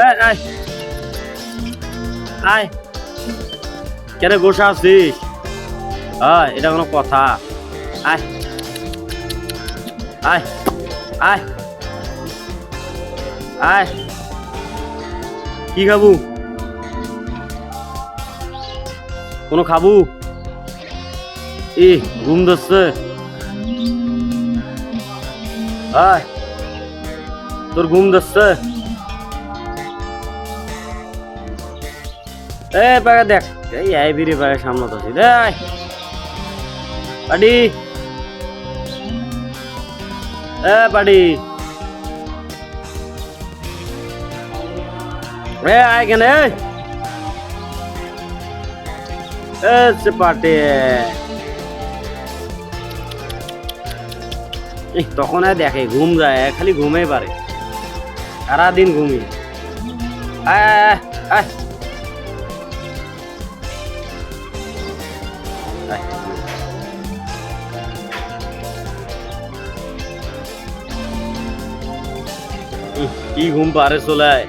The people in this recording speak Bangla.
আয়। আয়। কেন বসে আছিস? হ্যাঁ এটা কোনো কথা। আয়। আয়। আয়। আয়। কি খাবু? কোনো খাবু? ই ঘুম ধরছে। আয়। তোর ঘুম ধরছে। এ পাকা দেখ। এই আই বিরে পাকা সামনে তো আয় পাডি এ পাডি এ আয় কেন এ পাটে। তখন আর দেখে ঘুম যায় খালি ঘুমেই পারে। সারাদিন ঘুমি আয় আয়, আয়, কি ঘুম পারে চলায়।